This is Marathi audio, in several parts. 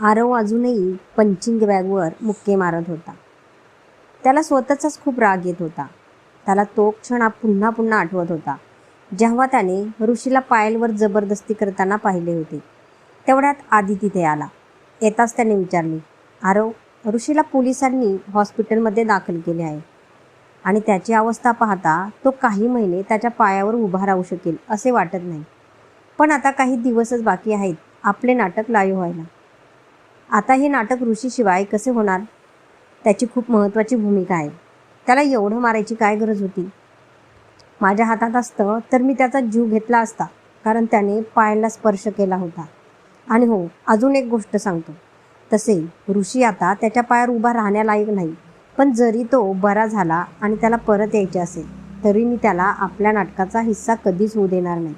आरव अजूनही पंचिंग बॅगवर मुक्के मारत होता. त्याला स्वतःचाच खूप राग येत होता. त्याला तो क्षण हा पुन्हा पुन्हा आठवत होता. जेव्हा त्याने ऋषीला पायलवर जबरदस्ती करताना पाहिले होते तेवढ्यात आधी तिथे आला. येताच त्याने विचारले आरव ऋषीला पोलिसांनी हॉस्पिटलमध्ये दाखल केले आहे आणि त्याची अवस्था पाहता तो काही महिने त्याच्या पायावर उभा राहू शकेल असे वाटत नाही. पण आता काही दिवसच बाकी आहेत. आपले नाटक लाईव्ह व्हायला. आता हे नाटक ऋषीशिवाय कसे होणार? त्याची खूप महत्त्वाची भूमिका आहे. त्याला एवढं मारायची काय गरज होती? माझ्या हातात असतं तर मी त्याचा जीव घेतला असता कारण त्याने पायाला स्पर्श केला होता. आणि हो अजून एक गोष्ट सांगतो. तसे ऋषी आता त्याच्या पायावर उभा राहण्यालायक नाही पण जरी तो बरा झाला आणि त्याला परत यायचे असेल तरी मी त्याला आपल्या नाटकाचा हिस्सा कधीच होऊ देणार नाही.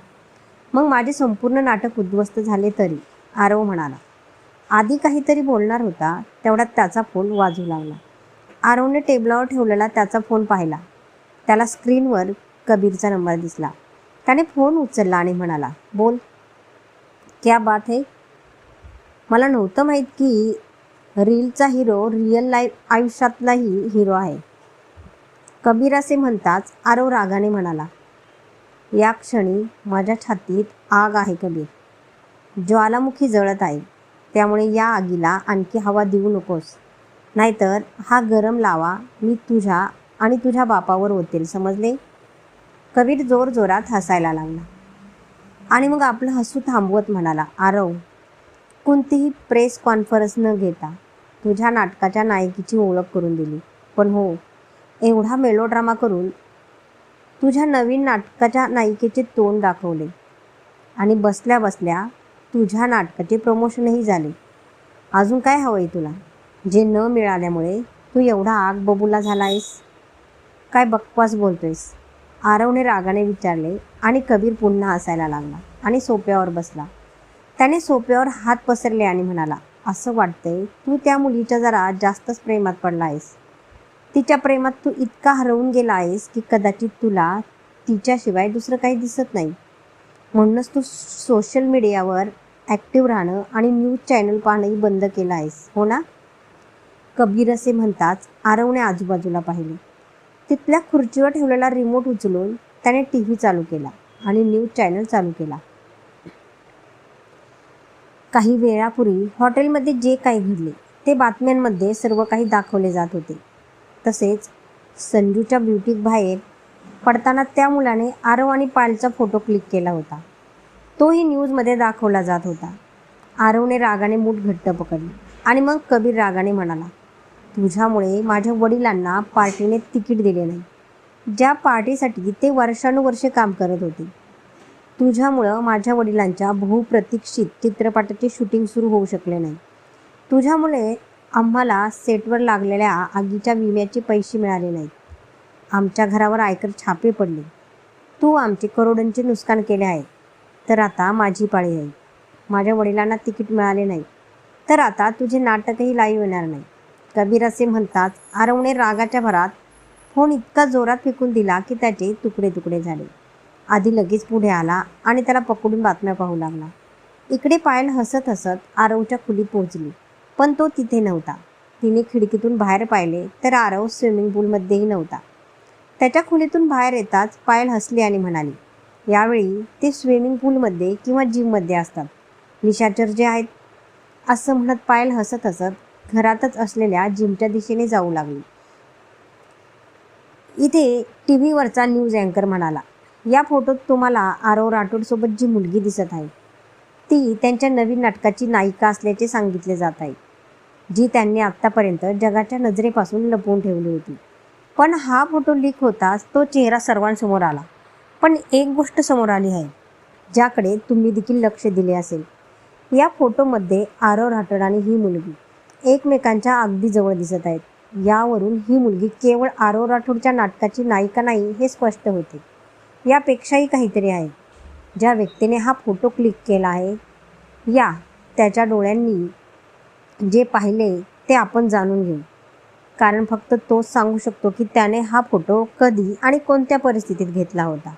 मग माझे संपूर्ण नाटक उद्ध्वस्त झाले तरी आरव म्हणाला आधी काहीतरी बोलणार होता तेवढ्यात त्याचा फोन वाजू लागला. आरवने टेबलावर ठेवलेला त्याचा फोन पाहिला. त्याला स्क्रीनवर कबीरचा नंबर दिसला. त्याने फोन उचलला आणि म्हणाला बोल. क्या बात है. मला नव्हतं माहीत की रीलचा हिरो रिअल लाईफ आयुष्यातलाही हिरो आहे. कबीर असे म्हणताच आरव रागाने म्हणाला या क्षणी माझ्या छातीत आग आहे कबीर. ज्वालामुखी जळत आहे. त्यामुळे या आगीला आणखी हवा देऊ नकोस. नाहीतर हा गरम लावा मी तुझ्या आणि तुझ्या बापावर ओतेल समजले? कबीर जोरजोरात हसायला लागला. आणि मग आपलं हसू थांबवत म्हणाला आरव कोणतीही प्रेस कॉन्फरन्स न घेता तुझ्या नाटकाच्या नायकीची ओळख करून दिली. पण हो एवढा मेलोड्रामा करून तुझ्या नवीन नाटकाच्या नायिकेचे तोंड दाखवले आणि बसल्या बसल्या तुझ्या नाटकाचे प्रमोशनही झाले. अजून काय हवं आहे तुला? जे न मिळाल्यामुळे तू एवढा आग बबुला झाला आहेस काय बकवास बोलतोयस? आरवने रागाने विचारले आणि कबीर पुन्हा हसायला लागला आणि सोप्यावर बसला. त्याने सोप्यावर हात पसरले आणि म्हणाला असं वाटतंय तू त्या मुलीच्या जरा जास्तच प्रेमात पडला आहेस तिच्या प्रेमात तू इतका हरवून गेला आहेस की कदाचित तुला तिच्याशिवाय दुसरं काही दिसत नाही. म्हणूनच तू सोशल मीडियावर ॲक्टिव्ह राहणं आणि न्यूज चॅनल पाहणंही बंद केलं आहेस हो ना? कबीर असे म्हणताच आरवने आजूबाजूला पाहिले. तिथल्या खुर्चीवर ठेवलेला रिमोट उचलून त्याने टी व्ही चालू केला आणि न्यूज चॅनल चालू केला. काही वेळापूर्वी हॉटेलमध्ये जे काही घडले ते बातम्यांमध्ये सर्व काही दाखवले जात होते. तसेच संजूच्या ब्युटीक बाहेर पडताना त्या मुलाने आरव आणि पायलचा फोटो क्लिक केला होता. तोही न्यूजमध्ये दाखवला जात होता. आरवने रागाने मूठ घट्ट पकडली आणि मग कबीर रागाने म्हणाला तुझ्यामुळे माझ्या वडिलांना पार्टीने तिकीट दिले नाही. ज्या पार्टीसाठी ते वर्षानुवर्षे काम करत होते. तुझ्यामुळं माझ्या वडिलांच्या बहुप्रतीक्षित चित्रपटाचे शूटिंग सुरू होऊ शकले नाही. तुझ्यामुळे आम्हाला सेटवर लागलेल्या आगीच्या विम्याचे पैसे मिळाले नाहीत. आमच्या घरावर आयकर छापे पडले. तू आमचे करोडांचे नुकसान केले आहे. तर आता माझी पाळी आहे. माझ्या वडिलांना तिकीट मिळाले नाही. तर आता तुझे नाटकही लाईव्ह येणार नाही. कबीर असे म्हणताच आरवने रागाच्या भरात फोन इतका जोरात फेकून दिला की त्याचे तुकडे तुकडे झाले. आधी लगेच पुढे आला आणि त्याला पकडून बातम्या पाहू लागला. इकडे पायल हसत हसत आरवच्या खोलीत पोहोचली. पण तो तिथे नव्हता. तिने खिडकीतून बाहेर पाहिले तर आरव स्विमिंग पूलमध्येही नव्हता. त्याच्या खोलीतून बाहेर येताच पायल हसली आणि म्हणाली यावेळी ते स्विमिंग पूलमध्ये किंवा जिममध्ये असतात. निशाचर जे आहेत असं म्हणत पायल हसत हसत घरातच असलेल्या जिमच्या दिशेने जाऊ लागली. इथे टी व्हीवरचा न्यूज अँकर म्हणाला या फोटोत तुम्हाला आरव राठोडसोबत जी मुलगी दिसत आहे ती त्यांच्या नवीन नाटकाची नायिका असल्याचे सांगितले जात आहे जी त्यांनी आत्तापर्यंत जगाच्या नजरेपासून लपवून ठेवली होती. पण हा फोटो लीक होताच तो चेहरा सर्वांसमोर आला. पण एक गोष्ट समोर आली आहे ज्याकडे तुम्ही देखील लक्ष दिले असेल. या फोटोमध्ये आरव राठोड आणि ही मुलगी एकमेकांच्या अगदी जवळ दिसत आहेत. यावरून ही मुलगी केवळ आरव राठोडच्या नाटकाची नायिका नाही हे स्पष्ट होते. यापेक्षाही काहीतरी आहे. ज्या व्यक्तीने हा फोटो क्लिक केला आहे या त्याच्या डोळ्यांनी जे पाहिले ते आपण जाणून घेऊ. कारण फक्त तोच सांगू शकतो की त्याने हा फोटो कधी आणि कोणत्या परिस्थितीत घेतला होता.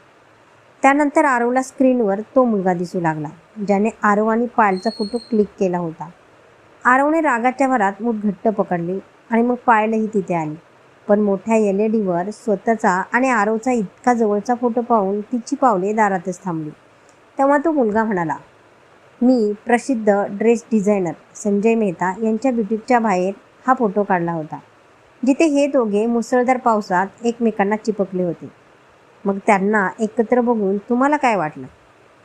त्यानंतर आरवला स्क्रीनवर तो मुलगा दिसू लागला ज्याने आरव आणि पायलचा फोटो क्लिक केला होता. आरवने रागाच्या भरात मूठ घट्ट पकडली आणि मग पायलही तिथे आली. पण मोठ्या एल ई डीवर स्वतःचा आणि आरवचा इतका जवळचा फोटो पाहून तिची पावले दारातच थांबली. तेव्हा तो मुलगा म्हणाला मी प्रसिद्ध ड्रेस डिझायनर संजय मेहता यांच्या ब्युटीकच्या बाहेर हा फोटो काढला होता जिथे हे दोघे मुसळधार पावसात एकमेकांना चिपकले होते. मग त्यांना एकत्र बघून तुम्हाला काय वाटलं?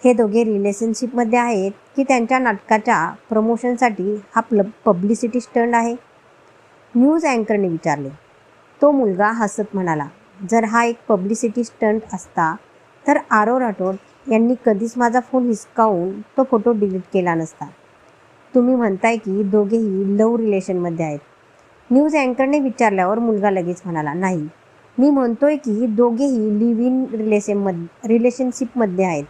हे दोघे रिलेशनशिपमध्ये आहेत की त्यांच्या नाटकाच्या प्रमोशनसाठी हा प्ल पब्लिसिटी स्टंट आहे? न्यूज अँकरने विचारले. तो मुलगा हसत म्हणाला जर हा एक पब्लिसिटी स्टंट असता तर आरो राठोड यांनी कधीच माझा फोन हिसकावून तो फोटो डिलीट केला नसता. तुम्ही म्हणताय की दोघेही लव रिलेशनमध्ये आहेत. न्यूज अँकरने विचारल्यावर मुलगा लगेच म्हणाला नाही मी म्हणतोय की दोघेही लिव्ह इन रिलेशनमध्ये रिलेशनशिपमध्ये आहेत.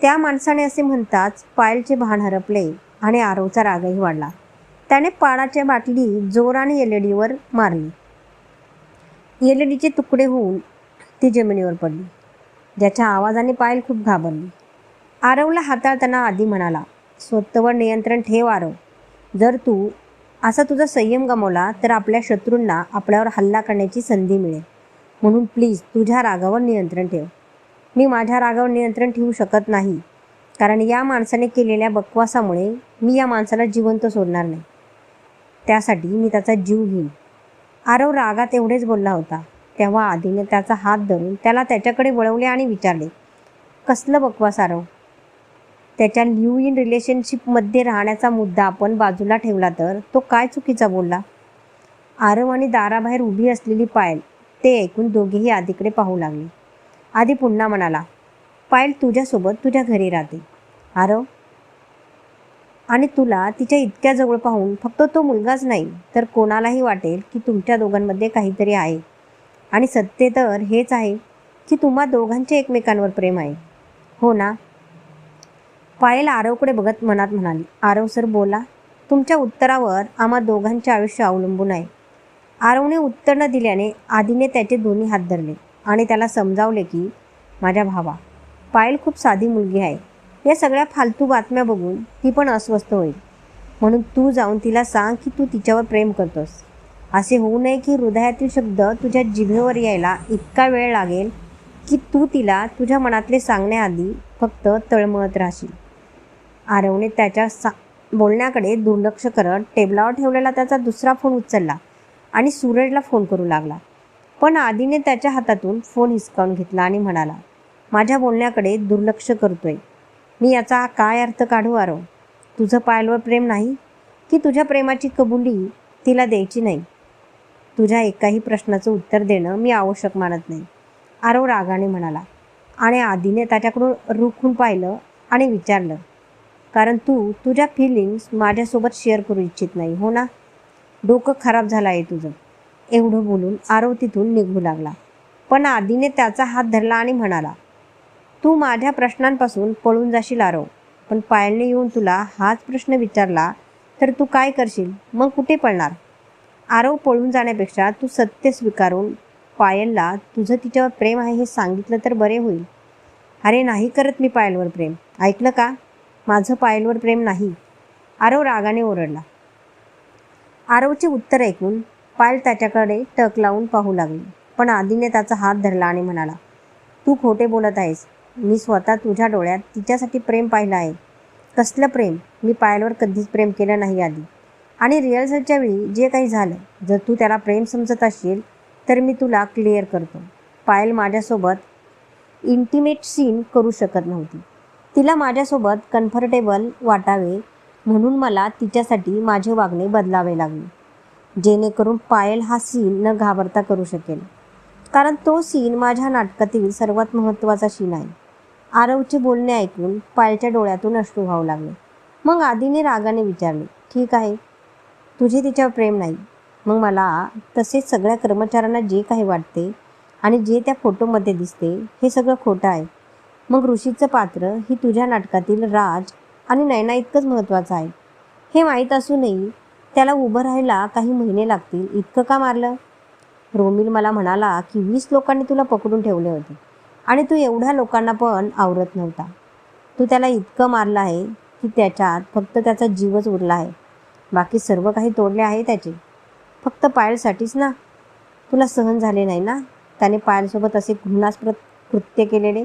त्या माणसाने असे म्हणताच पायलचे भान हरपले आणि आरोचा रागही वाढला. त्याने पाण्याच्या बाटली जोराने एल ई डीवर मारली. एल ई डीचे तुकडे होऊन ती जमिनीवर पडली. ज्याच्या आवाजाने पायल खूप घाबरली. आरवला हाताळताना आधी म्हणाला स्वतःवर नियंत्रण ठेव आरव. जर तू असा तुझा संयम गमावला तर आपल्या शत्रूंना आपल्यावर हल्ला करण्याची संधी मिळेल. म्हणून प्लीज तुझ्या रागावर नियंत्रण ठेव. मी माझ्या रागावर नियंत्रण ठेवू शकत नाही. कारण या माणसाने केलेल्या बकवासामुळे मी या माणसाला जिवंत सोडणार नाही. त्यासाठी मी त्याचा जीव घेईन. आरव रागात एवढेच बोलला होता. तेव्हा आधीने त्याचा हात धरून त्याला त्याच्याकडे वळवले आणि विचारले कसलं बकवास आरव? त्याच्या लिव्ह इन रिलेशनशिपमध्ये राहण्याचा मुद्दा आपण बाजूला ठेवला तर तो काय चुकीचा बोलला? आरव आणि दाराबाहेर उभी असलेली पायल ते ऐकून दोघेही आधीकडे पाहू लागले. आधी पुन्हा म्हणाला पायल तुझ्यासोबत तुझ्या घरी राहते. आरव? आणि तुला तिच्या इतक्या जवळ पाहून फक्त तो मुलगाच नाही तर कोणालाही वाटेल की तुमच्या दोघांमध्ये काहीतरी आहे. आणि सत्य तर हेच आहे की तुम्हा दोघांचे एकमेकांवर प्रेम आहे. हो ना. पायल आरवकडे बघत मनात म्हणाली आरव सर बोला. तुमच्या उत्तरावर आम्हा दोघांचे आयुष्य अवलंबून आहे. आरवने उत्तर न दिल्याने आधीने त्याचे दोन्ही हात धरले आणि त्याला समजावले की माझ्या भावा पायल खूप साधी मुलगी आहे. या सगळ्या फालतू बातम्या बघून ती पण अस्वस्थ होईल. म्हणून तू जाऊन तिला सांग की तू तिच्यावर प्रेम करतोस. असे होऊ नये की हृदयातील शब्द तुझ्या जिभेवर यायला इतका वेळ लागेल की तू तिला तुझ्या मनातले सांगण्याआधी फक्त तळमळत राहशील. आरवने त्याच्या सा बोलण्याकडे दुर्लक्ष करत टेबलावर ठेवलेला त्याचा दुसरा फोन उचलला आणि सूरजला फोन करू लागला. पण आधीने त्याच्या हातातून फोन हिसकावून घेतला आणि म्हणाला माझ्या बोलण्याकडे दुर्लक्ष करतोय. मी याचा काय अर्थ काढू आरो तुझं पायलवर प्रेम नाही? की तुझ्या प्रेमाची कबुली तिला द्यायची नाही? तुझ्या एकाही प्रश्नाचं उत्तर देणं मी आवश्यक मानत नाही. आरव रागाने म्हणाला आणि आधीने त्याच्याकडून रुखून पाहिलं आणि विचारलं कारण तू तुझ्या फिलिंग्स माझ्यासोबत शेअर करू इच्छित नाही हो ना? डोकं खराब झालं आहे तुझं. एवढं बोलून आरव तिथून निघू लागला. पण आधीने त्याचा हात धरला आणि म्हणाला तू माझ्या प्रश्नांपासून पळून जाशील आरव. पण पायलने येऊन तुला हाच प्रश्न विचारला तर तू काय करशील? मग कुठे पळणार? आरव पळून जाण्यापेक्षा तू सत्य स्वीकारून पायलला तुझं तिच्यावर प्रेम आहे हे सांगितलं तर बरे होईल. अरे नाही करत मी पायलवर प्रेम. ऐकलं का? माझं पायलवर प्रेम नाही. आरव रागाने ओरडला. आरवचे उत्तर ऐकून पायल त्याच्याकडे टक लावून पाहू लागली. पण आधीने त्याचा हात धरला आणि म्हणाला तू खोटे बोलत आहेस. मी स्वतः तुझ्या डोळ्यात तिच्यासाठी प्रेम पाहिलं आहे. कसलं प्रेम? मी पायलवर कधीच प्रेम केलं नाही आधी. आणि रिहर्सलच्या वेळी जे काही झालं जर तू त्याला प्रेम समजत असशील तर मी तुला क्लिअर करतो. पायल माझ्यासोबत इंटिमेट सीन करू शकत नव्हती. तिला माझ्यासोबत कम्फर्टेबल वाटावे म्हणून मला तिच्यासाठी माझे वागणे बदलावे लागले जेणेकरून पायल हा सीन न घाबरता करू शकेल. कारण तो सीन माझ्या नाटकातील सर्वात महत्त्वाचा सीन आहे. आरवचे बोलणे ऐकून पायलच्या डोळ्यातून अश्रू व्हावू लागले. मग आधीने रागाने विचारले ठीक आहे. तुझे तिच्यावर प्रेम नाही. मग मला तसेच सगळ्या कर्मचाऱ्यांना जे काही वाटते आणि जे त्या फोटोमध्ये दिसते हे सगळं खोटं आहे. मग ऋषीचं पात्र ही तुझ्या नाटकातील राज आणि नयना इतकंच महत्त्वाचं आहे. हे माहीत असूनही त्याला उभं राहायला काही महिने लागतील. इतकं का मारलं? रोमिल मला म्हणाला की वीस लोकांनी तुला पकडून ठेवले होते आणि तू एवढ्या लोकांना पण आवरत नव्हता. तू त्याला इतकं मारलं आहे की त्याच्यात फक्त त्याचा जीवच उरला आहे. बाकी सर्व काही तोडले आहे त्याचे. फक्त पायलसाठीच ना? तुला सहन झाले नाही ना? त्याने पायलसोबत असे घृणास्पद कृत्य केलेले?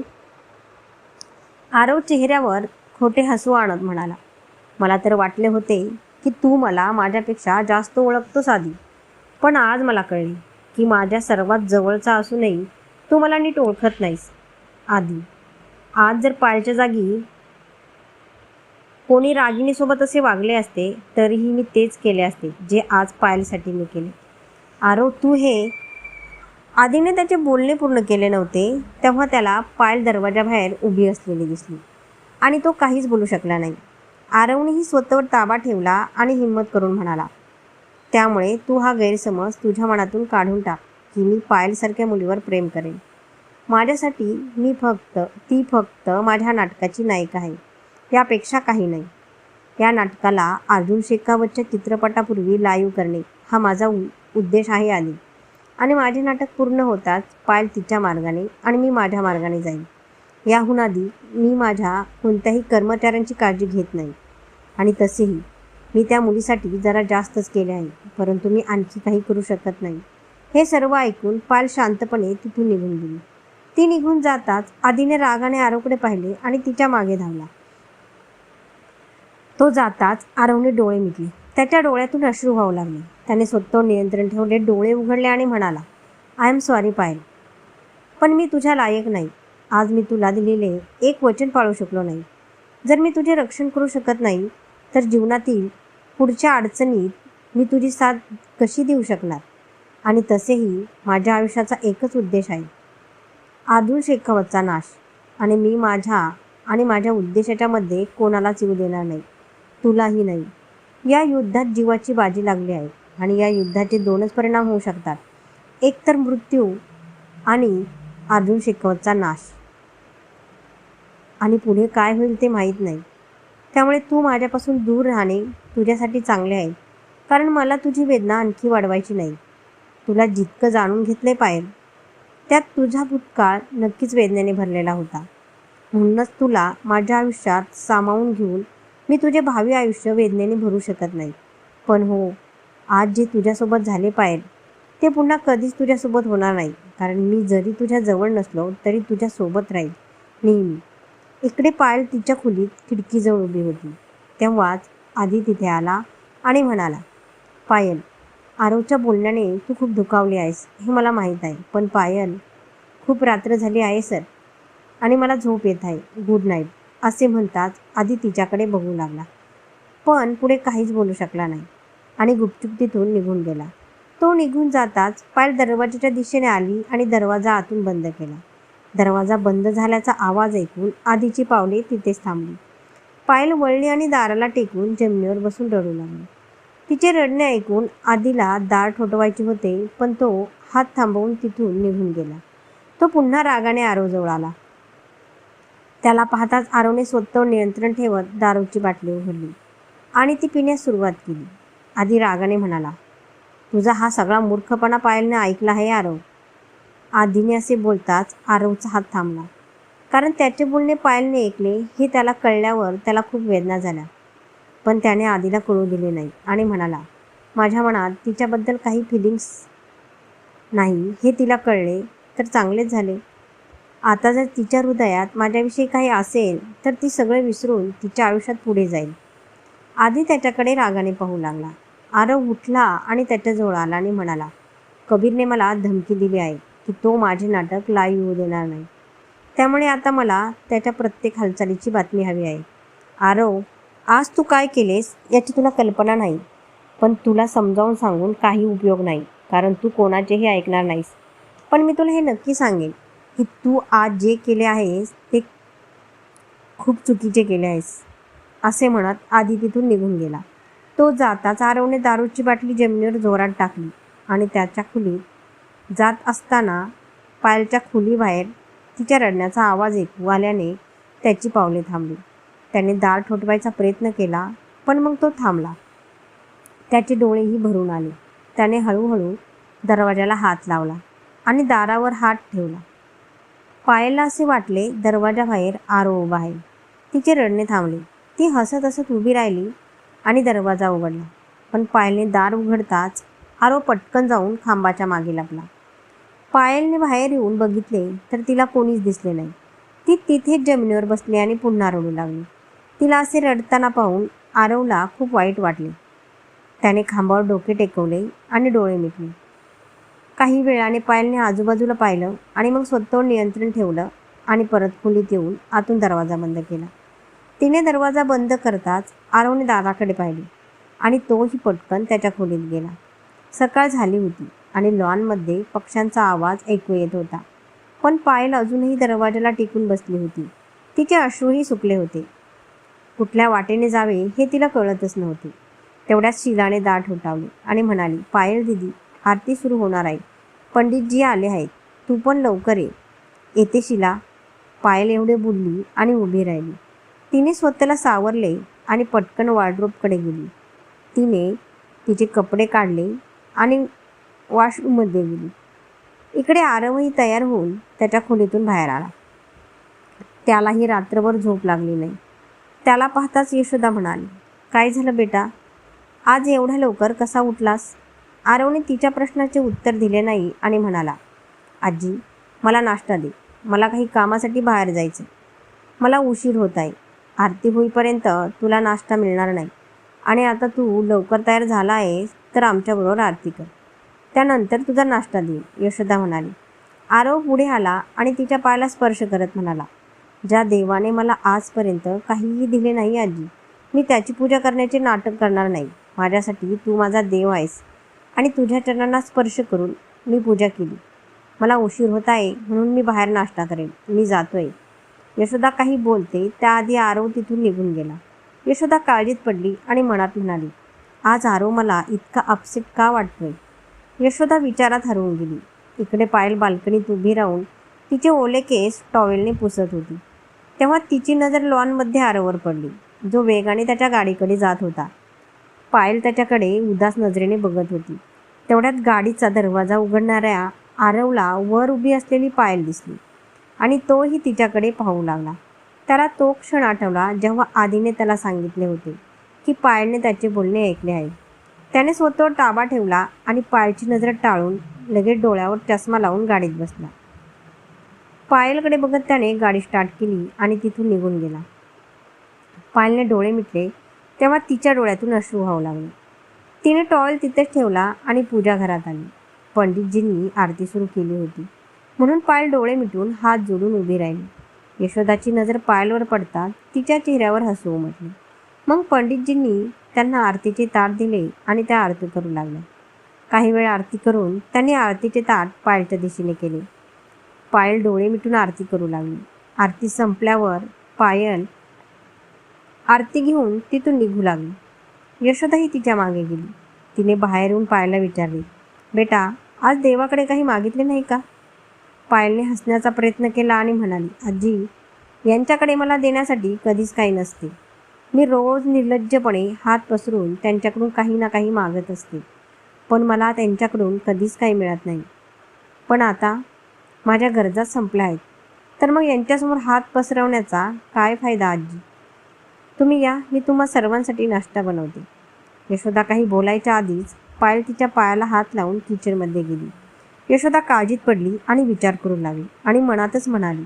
आरव चेहऱ्यावर खोटे हसू आणत म्हणाला. मला तर वाटले होते की तू मला माझ्यापेक्षा जास्त ओळखतोस आधी. पण आज मला कळले की माझ्या सर्वात जवळचा असूनही तू मला नीट ओळखत नाहीस. आधी. आज जर पायलच्या जागी कोणी रागिणीसोबत असे वागले असते तरीही मी तेच केले असते जे आज पायलसाठी मी केले. आरव तू हे आधीने त्याचे बोलणे पूर्ण केले नव्हते तेव्हा त्याला पायल दरवाजाबाहेर उभी असलेली दिसली. आणि तो काहीच बोलू शकला नाही. आरवनेही स्वतःवर ताबा ठेवला आणि हिंमत करून म्हणाला त्यामुळे तू हा गैरसमज तुझ्या मनातून काढून टाक की मी पायलसारख्या मुलीवर प्रेम करेन. माझ्यासाठी मी फक्त ती फक्त माझ्या नाटकाची नायिका आहे. यापेक्षा काही नाही. या नाटकाला अर्जुन शेखावतच्या चित्रपटापूर्वी लाईव्ह करणे हा माझा उ उद्देश आहे आधी. आणि माझे नाटक पूर्ण होताच पायल तिच्या मार्गाने आणि मी माझ्या मार्गाने जाईन. याहून आधी मी माझ्या कोणत्याही कर्मचाऱ्यांची काळजी घेत नाही. आणि तसेही मी त्या मुलीसाठी जरा जास्तच केले आहे परंतु मी आणखी काही करू शकत नाही. हे सर्व ऐकून पायल शांतपणे तिथून निघून गेली. ती निघून जाताच आधीने रागाने आरोकडे पाहिले आणि तिच्यामागे धावला. तो जाताच आरवने डोळे मिटले. त्याच्या डोळ्यातून अश्रू व्हावू लागले. त्याने स्वतः नियंत्रण ठेवले डोळे उघडले आणि म्हणाला आय एम सॉरी पायल. पण मी तुझ्या लायक नाही. आज मी तुला दिलेले एक वचन पाळू शकलो नाही. जर मी तुझे रक्षण करू शकत नाही तर जीवनातील पुढच्या अडचणीत मी तुझी साथ कशी देऊ शकणार? आणि तसेही माझ्या आयुष्याचा एकच उद्देश आहे. आदूल शेखावतचा नाश. आणि मी माझ्या आणि माझ्या उद्देशाच्या मध्ये कोणालाच येऊ देणार नाही. तुलाही नाही. या युद्धात जीवाची बाजी लागली आहे आणि या युद्धाचे दोनच परिणाम होऊ शकतात. एक तर मृत्यू आणि अर्जुन शिकवतचा नाश. आणि पुढे काय होईल ते माहीत नाही. त्यामुळे तू माझ्यापासून दूर राहणे तुझ्यासाठी चांगले आहे. कारण मला तुझी वेदना आणखी वाढवायची नाही. तुला जितकं जाणून घेतले पाहिजे त्यात तुझा भूतकाळ नक्कीच वेदनेने भरलेला होता. म्हणूनच तुला माझ्या आयुष्यात सामावून घेऊन मी तुझे भावी आयुष्य वेदनेने भरू शकत नाही. पण हो आज जे तुझ्यासोबत झाले पाहिजे ते पुन्हा कधीच तुझ्यासोबत होणार नाही. कारण मी जरी तुझ्या जवळ नसलो तरी तुझ्यासोबत राहील. नेहमी. इकडे पायल तिच्या खोलीत खिडकीजवळ उभी होती. तेव्हाच आधी तिथे आला आणि म्हणाला पायल आरवच्या बोलण्याने तू खूप दुखावली आहेस हे मला माहीत आहे. पण पायल खूप रात्र झाली आहे सर. आणि मला झोप येत आहे. Good night. असे म्हणताच आधी तिच्याकडे बघू लागला. पण पुढे काहीच बोलू शकला नाही आणि गुपचूप तिथून निघून गेला. तो निघून जाताच पायल दरवाजाच्या दिशेने आली आणि दरवाजा आतून बंद केला. दरवाजा बंद झाल्याचा आवाज ऐकून आधीची पावले तिथेच थांबली. पायल वळली आणि दाराला टेकून जमिनीवर बसून रडू लागली. तिचे रडणे ऐकून आधीला दार ठोठवायचे होते पण तो हात थांबवून तिथून निघून गेला. तो पुन्हा रागाने आरोजवळ आला. त्याला पाहताच आरोने स्वतः नियंत्रण ठेवत दारूची बाटली उघडली आणि ती पिण्यास सुरुवात केली. आधी रागाने म्हणाला तुझा हा सगळा मूर्खपणा पायलने ऐकला आहे आरव. आधीने असे बोलताच आरवचा हात थांबला कारण त्याचे बोलणे पायलने ऐकले हे त्याला कळल्यावर त्याला खूप वेदना झाल्या. पण त्याने आधीला कळू दिले नाही आणि म्हणाला माझ्या मनात तिच्याबद्दल काही फिलिंग्स नाही हे तिला कळले तर चांगलेच झाले. आता जर तिच्या हृदयात माझ्याविषयी काही असेल तर ती सगळं विसरून तिच्या आयुष्यात पुढे जाईल. आधी त्याच्याकडे रागाने पाहू लागला. आरव उठला आणि त्याच्याजवळ आला आणि म्हणाला कबीरने मला धमकी दिली आहे की तो माझे नाटक लाईव्ह येऊ देणार नाही. त्यामुळे आता मला त्याच्या प्रत्येक हालचालीची बातमी हवी आहे. आरव आज तू काय केलेस याची तुला कल्पना नाही. पण तुला समजावून सांगून काही उपयोग नाही कारण तू कोणाचेही ऐकणार नाहीस. पण मी तुला हे नक्की सांगेन. की तू आज जे केले आहेस ते खूप चुकीचे केले आहेस. असे म्हणत आधी तिथून निघून गेला. तो जाताच आरवने दारूची बाटली जमिनीवर जोरात टाकली आणि त्याच्या खोलीत जात असताना पायलच्या खोलीबाहेर तिच्या रडण्याचा आवाज ऐकू आल्याने त्याची पावले थांबली. त्याने दार ठोठवायचा प्रयत्न केला पण मग तो थांबला. त्याचे डोळेही भरून आले. त्याने हळूहळू दरवाजाला हात लावला आणि दारावर हात ठेवला. पायलला असे वाटले दरवाजाबाहेर आरो उभा आहे. तिचे रडणे थांबले. ती हसत हसत उभी राहिली आणि दरवाजा उघडला. पण पायलने दार उघडताच आरो पटकन जाऊन खांबाच्या मागे लागला. पायलने बाहेर येऊन बघितले तर तिला कोणीच दिसले नाही. ती तिथेच जमिनीवर बसली आणि पुन्हा रडू लागली. तिला असे रडताना पाहून आरवला खूप वाईट वाटले. त्याने खांबावर डोके टेकवले आणि डोळे मिटले. काही वेळाने पायलने आजूबाजूला पाहिलं आणि मग स्वतःवर नियंत्रण ठेवलं आणि परत खोलीत येऊन आतून दरवाजा बंद केला. तिने दरवाजा बंद करताच आरवने दादाकडे पाहिले आणि तोही पटकन त्याच्या खोलीत गेला. सकाळ झाली होती आणि लॉनमध्ये पक्ष्यांचा आवाज ऐकू येत होता. पण पायल अजूनही दरवाजाला टिकून बसली होती. तिचे अश्रूही सुकले होते. कुठल्या वाटेने जावे हे तिला कळतच नव्हते. तेवढ्याच शिलाने दाट उठावले आणि म्हणाली पायल दिदी आरती सुरू होणार आहे. पंडितजी आले आहेत. तू पण लवकर ये. येते शिला. पायल एवढे बोलली आणि उभी राहिली. तिने स्वतःला सावरले आणि पटकन वार्ड्रोबकडे गेली. तिने तिचे कपडे काढले आणि वॉशरूममध्ये गेली. इकडे आरवही तयार होऊन त्याच्या खोलीतून बाहेर आला. त्यालाही रात्रभर झोप लागली नाही. त्याला पाहताच यशोदा म्हणाली काय झालं बेटा? आज एवढ्या लवकर कसा उठलास? आरवने तिच्या प्रश्नाचे उत्तर दिले नाही आणि म्हणाला आजी मला नाश्ता दे. मला काही कामासाठी बाहेर जायचं मला उशीर होत आहे. आरती होईपर्यंत तुला नाश्ता मिळणार नाही. आणि आता तू लवकर तयार झाला आहेस तर आमच्याबरोबर आरती कर. त्यानंतर तुझा नाश्ता देईन यशोदा म्हणाली. आरव पुढे आला आणि तिच्या पायाला स्पर्श करत म्हणाला ज्या देवाने मला आजपर्यंत काहीही दिले नाही आजी मी त्याची पूजा करण्याचे नाटक करणार नाही. माझ्यासाठी तू माझा देव आहेस. आणि तुझ्या चरणांना स्पर्श करून मी पूजा केली. मला उशीर होत आहे म्हणून मी बाहेर नाश्ता करेन. मी जातोय. यशोदा काही बोलते त्याआधी आरव तिथून निघून गेला. यशोदा काळजीत पडली आणि मनात म्हणाली आज आरव मला इतका अपसेट का वाटतोय? यशोदा विचारात हरवून गेली. इकडे पायल बाल्कनीत उभी राहून तिचे ओले केस टॉवेलने पुसत होती. तेव्हा तिची नजर लॉनमध्ये आरवर पडली. जो वेगाने त्याच्या गाडीकडे जात होता. पायल त्याच्याकडे उदास नजरेने बघत होती. तेवढ्यात गाडीचा दरवाजा उघडणाऱ्या आरवला वर उभी असलेली पायल दिसली आणि तोही तिच्याकडे पाहू लागला. त्याला तो क्षण आठवला जेव्हा आधीने त्याला सांगितले होते की पायलने त्याचे बोलणे ऐकले आहे. त्याने स्वतःवर ताबा ठेवला आणि पायलची नजर टाळून लगेच डोळ्यावर चष्मा लावून गाडीत बसला. पायलकडे बघत त्याने गाडी स्टार्ट केली आणि तिथून निघून गेला. पायलने डोळे मिटले तेव्हा तिच्या डोळ्यातून अश्रू व्हावं लागले. तिने टॉयल तिथेच ठेवला आणि पूजा घरात आली. पंडितजींनी आरती सुरू केली होती. म्हणून पायल डोळे मिटून हात जोडून उभी राहिली. यशोदाची नजर पायलवर पडताच तिच्या चेहऱ्यावर हसू उमटले. मग पंडितजींनी त्यांना आरतीचे ताट दिले आणि त्या आरती करू लागल्या. काही वेळ आरती करून त्यांनी आरतीचे ताट पायलच्या दिशेने केले. पायल डोळे मिटून आरती करू लागली. आरती संपल्यावर पायल आरती घेऊन तिथून निघू लागली. यशोदाही तिच्यामागे गेली. तिने बाहेरून पायला विचारले बेटा आज देवाकडे काही मागितले नाही का? पायलने हसण्याचा प्रयत्न केला आणि म्हणाली आजी यांच्याकडे मला देण्यासाठी कधीच काही नसते. मी रोज निर्लज्जपणे हात पसरून त्यांच्याकडून काही ना काही मागत असते. पण मला त्यांच्याकडून कधीच काही मिळत नाही. पण आता माझ्या गरजा संपल्या आहेत. तर मग यांच्यासमोर हात पसरवण्याचा काय फायदा आजी? तुम्ही या मी तुम्हा सर्वांसाठी नाश्ता बनवते. यशोदा काही बोलायच्या आधीच पायल तिच्या पायाला हात लावून किचनमध्ये गेली. यशोदा काळजीत पडली आणि विचार करू लागली आणि मनातच म्हणाली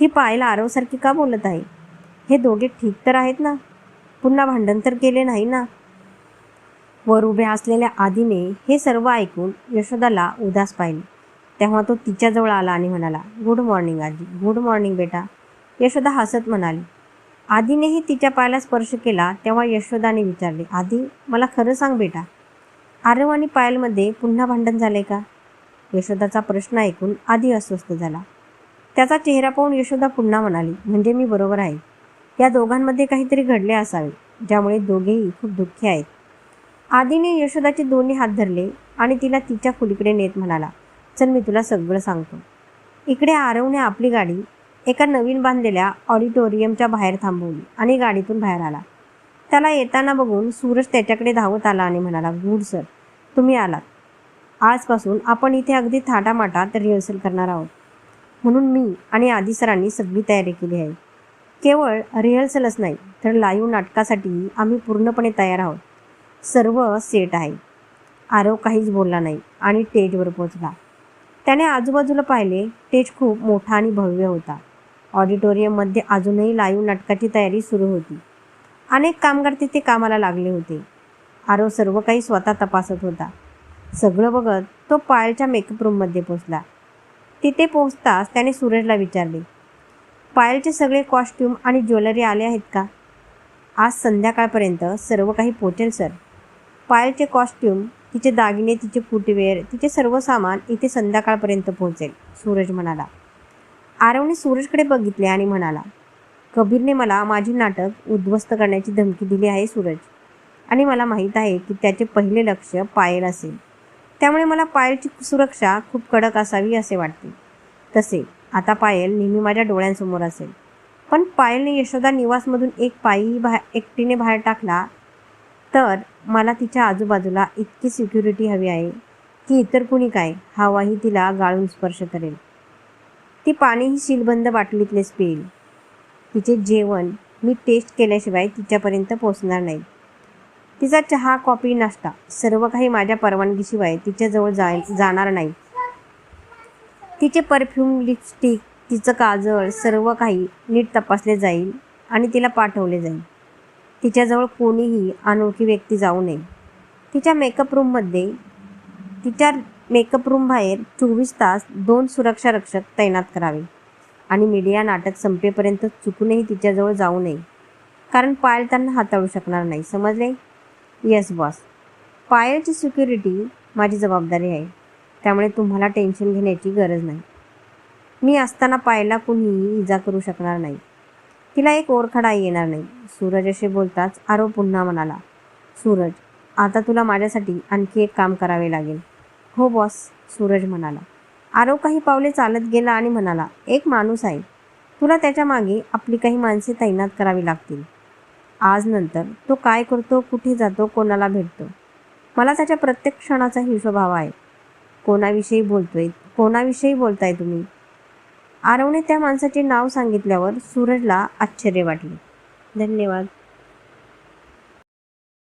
ही पायला आरवसारखी का बोलत आहे? हे दोघे ठीक तर आहेत ना? पुन्हा भांडण तर केले नाही ना? वर उभ्या असलेल्या आधीने हे सर्व ऐकून यशोदाला उदास पाहिले. तेव्हा तो तिच्याजवळ आला आणि म्हणाला गुड मॉर्निंग आजी गुड मॉर्निंग बेटा. यशोदा हसत म्हणाली आधीनेही तिच्या पायाला स्पर्श केला तेव्हा यशोदाने विचारले आधी मला खरं सांग बेटा. आरव आणि पायलमध्ये पुन्हा भांडण झाले का? यशोदाचा प्रश्न ऐकून आधी अस्वस्थ झाला. त्याचा चेहरा पाहून यशोदा पुन्हा म्हणाली म्हणजे मी बरोबर आहे. या दोघांमध्ये काहीतरी घडले असावे ज्यामुळे दोघेही खूप दुःखी आहेत. आधीने यशोदाचे दोन्ही हात धरले आणि तिला तिच्या खोलीकडे नेत म्हणाला चल मी तुला सगळं सांगतो. इकडे आरवने आपली गाडी एका नवीन बांधलेल्या ऑडिटोरियमच्या बाहेर थांबवली आणि गाडीतून बाहेर आला. त्याला येताना बघून सूरज त्याच्याकडे धावत आला आणि म्हणाला गुड सर तुम्ही आलात. आजपासून आपण इथे अगदी थाटामाटात रिहर्सल करणार आहोत. म्हणून मी आणि आदी सरांनी सगळी तयारी केली आहे. केवळ रिहर्सलच नाही तर लाईव्ह नाटकासाठी आम्ही पूर्णपणे तयार आहोत. सर्व सेट आहे. आरव काहीच बोलला नाही आणि स्टेजवर पोचला त्याने आजूबाजूला पाहिले स्टेज खूप मोठा आणि भव्य होता. ऑडिटोरियममध्ये अजूनही लाईव्ह नाटकाची तयारी सुरू होती. अनेक कामगार तिथे कामाला लागले होते. आरव सर्व काही स्वतः तपासत होता. सगळं बघत तो पायलच्या मेकअप रूममध्ये पोचला तिथे पोचताच त्याने सूरजला विचारले पायलचे सगळे कॉस्ट्यूम आणि ज्वेलरी आले आहेत का? आज संध्याकाळपर्यंत सर्व काही पोचेल सर. पायलचे कॉस्ट्यूम तिचे दागिने तिचे फुटवेअर तिचे सर्व सामान इथे संध्याकाळपर्यंत पोहोचेल सूरज म्हणाला. आरवने सूरजकडे बघितले आणि म्हणाला कबीरने मला माझी नाटक उद्ध्वस्त करण्याची धमकी दिली आहे सूरज. आणि मला माहीत आहे की त्याचे पहिले लक्ष पायल असेल. त्यामुळे मला पायलची सुरक्षा खूप कडक असावी असे वाटते. तसे आता पायल नेहमी माझ्या डोळ्यांसमोर असेल. पण पायलने यशोदा निवासमधून एक पायी बाहेर एकटीने बाहेर टाकला तर मला तिच्या आजूबाजूला इतकी सिक्युरिटी हवी आहे की इतर कुणी काय हवाही तिला गाळून स्पर्श करेल. ती पाणीही शिलबंद बाटलीतलेच पिईल. तिचे जेवण मी टेस्ट केल्याशिवाय तिच्यापर्यंत पोचणार नाही. तिचा चहा कॉफी नाश्ता सर्व काही माझ्या परवानगीशिवाय तिच्याजवळ जाय जाणार नाही. तिचे परफ्यूम लिपस्टिक तिचं काजळ सर्व काही नीट तपासले जाईल आणि तिला पाठवले जाईल. तिच्याजवळ कोणीही अनोळखी व्यक्ती जाऊ नये. तिच्या मेकअप रूममध्ये तिच्या मेकअप रूम बाहेर चोवीस तास दोन सुरक्षा रक्षक तैनात करावे. आणि मीडिया नाटक संपेपर्यंत चुकूनही तिच्याजवळ जाऊ नये. कारण पायल त्यांना हाताळू शकणार नाही. समजले? येस बॉस पायलची सिक्युरिटी माझी जबाबदारी आहे. त्यामुळे तुम्हाला टेन्शन घेण्याची गरज नाही. मी असताना पायला कुणीही इजा करू शकणार नाही. तिला एक ओरखडा येणार नाही. सूरज असे बोलताच आरो पुन्हा म्हणाला. सूरज आता तुला माझ्यासाठी आणखी एक काम करावे लागेल. हो बॉस सूरज म्हणाला. आरव काही पावले चालत गेला आणि म्हणाला एक माणूस आहे. तुला त्याच्यामागे आपली काही माणसे तैनात करावी लागतील. आज नंतर तो काय करतो कुठे जातो कोणाला भेटतो? मला त्याच्या प्रत्येक क्षणाचा हिशोब हवा आहे. कोणाविषयी बोलतोय कोणाविषयी बोलताय तुम्ही? आरवने त्या माणसाचे नाव सांगितल्यावर सूरजला आश्चर्य वाटले. धन्यवाद.